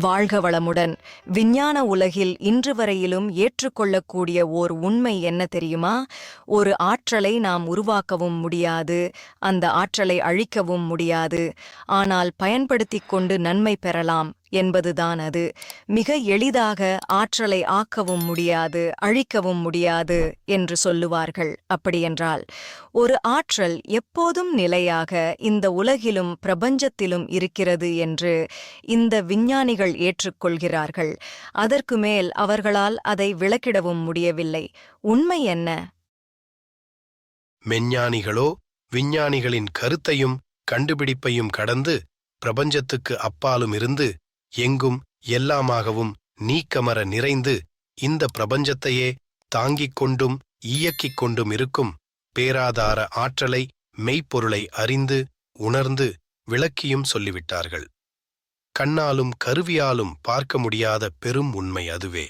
வாழ்க வளமுடன். விஞ்ஞான உலகில் இன்று வரையிலும் ஏற்றுக்கொள்ளக்கூடிய ஓர் உண்மை என்ன தெரியுமா? ஒரு ஆற்றலை நாம் உருவாக்கவும் முடியாது அந்த ஆற்றலை அழிக்கவும் முடியாது. ஆனால் பயன்படுத்திக் கொண்டு நன்மை பெறலாம். என்பதுதான் அது. மிக எளிதாக ஆற்றலை ஆக்கவும் முடியாது அழிக்கவும் முடியாது என்று சொல்லுவார்கள். அப்படியென்றால் ஒரு ஆற்றல் எப்போதும் நிலையாக இந்த உலகிலும் பிரபஞ்சத்திலும் இருக்கிறது என்று இந்த விஞ்ஞானிகள் ஏற்றுக்கொள்கிறார்கள். அதற்கு மேல் அவர்களால் அதை விளக்கிடவும் முடியவில்லை. உண்மை என்ன? மெஞ்ஞானிகளோ விஞ்ஞானிகளின் கருத்தையும் கண்டுபிடிப்பையும் கடந்து பிரபஞ்சத்துக்கு அப்பாலும் இருந்து எங்கும் எல்லாமாகவும் நீக்கமர நிறைந்து இந்த பிரபஞ்சத்தையே தாங்கிக் கொண்டும் இயக்கிக் கொண்டும் இருக்கும் பேராதார ஆற்றலை மெய்ப்பொருளை அறிந்து உணர்ந்து விளக்கியும் சொல்லிவிட்டார்கள். கண்ணாலும் கருவியாலும் பார்க்க முடியாத பெரும் உண்மை அதுவே.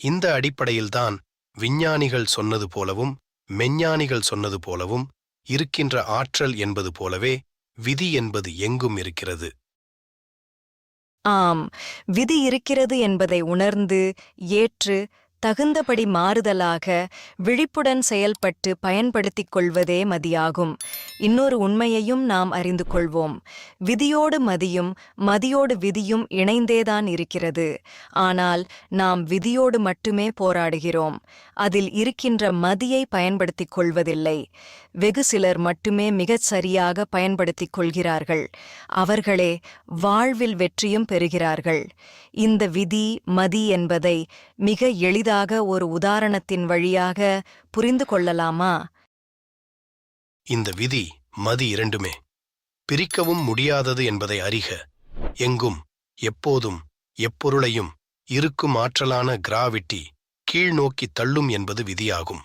இந்த அடிப்படையில்தான் விஞ்ஞானிகள் சொன்னது போலவும் மெஞ்ஞானிகள் சொன்னது போலவும் இருக்கின்ற ஆற்றல் என்பது போலவே விதி என்பது எங்கும் இருக்கிறது. ஆம் விதி இருக்கிறது என்பதை உணர்ந்து ஏற்று தகுந்தபடி மாறுதலாக விழிப்புடன் செயல்பட்டு பயன்படுத்திக் கொள்வதே மதியாகும். இன்னொரு உண்மையையும் நாம் அறிந்து கொள்வோம். விதியோடு மதியும் மதியோடு விதியும் இணைந்தேதான் இருக்கிறது. ஆனால் நாம் விதியோடு மட்டுமே போராடுகிறோம். அதில் இருக்கின்ற மதியை பயன்படுத்திக் கொள்வதில்லை. வெகு சிலர் மட்டுமே மிகச் சரியாக பயன்படுத்திக் கொள்கிறார்கள். அவர்களே வாழ்வில் வெற்றியும் பெறுகிறார்கள். இந்த விதி மதி என்பதை மிக எளிதாக ஒரு உதாரணத்தின் வழியாக புரிந்து கொள்ளலாமா? இந்த விதி மதி இரண்டுமே. பிரிக்கவும் முடியாதது என்பதை அறிக. எங்கும் எப்போதும் எப்பொருளையும் இருக்கும் ஆற்றலான கிராவிட்டி கீழ்நோக்கி தள்ளும் என்பது விதியாகும்.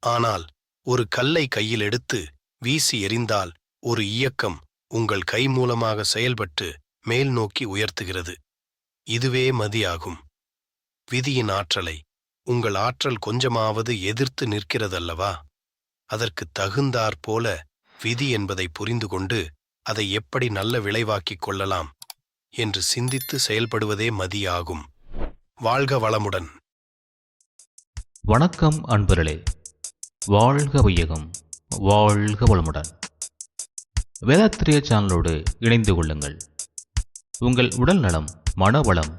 ஆனால் ஒரு கல்லை கையில் எடுத்து வீசி எறிந்தால் ஒரு இயக்கம் உங்கள் கை மூலமாக செயல்பட்டு மேல் நோக்கி உயர்த்துகிறது. இதுவே மதியாகும். விதியின் ஆற்றலை உங்கள் ஆற்றல் கொஞ்சமாவது எதிர்த்து நிற்கிறதல்லவா? அதற்கு தகுந்தாற்போல விதி என்பதை புரிந்து கொண்டு அதை எப்படி நல்ல விளைவாக்கிக் கொள்ளலாம் என்று சிந்தித்து செயல்படுவதே மதியாகும். வாழ்க வளமுடன். வணக்கம் அன்பர்களே. வாழ்க வையகம். வாழ்க வளமுடன். வேதாத்திரிய சேனலோடு இணைந்து கொள்ளுங்கள். உங்கள் உடல் நலம் மனவளம்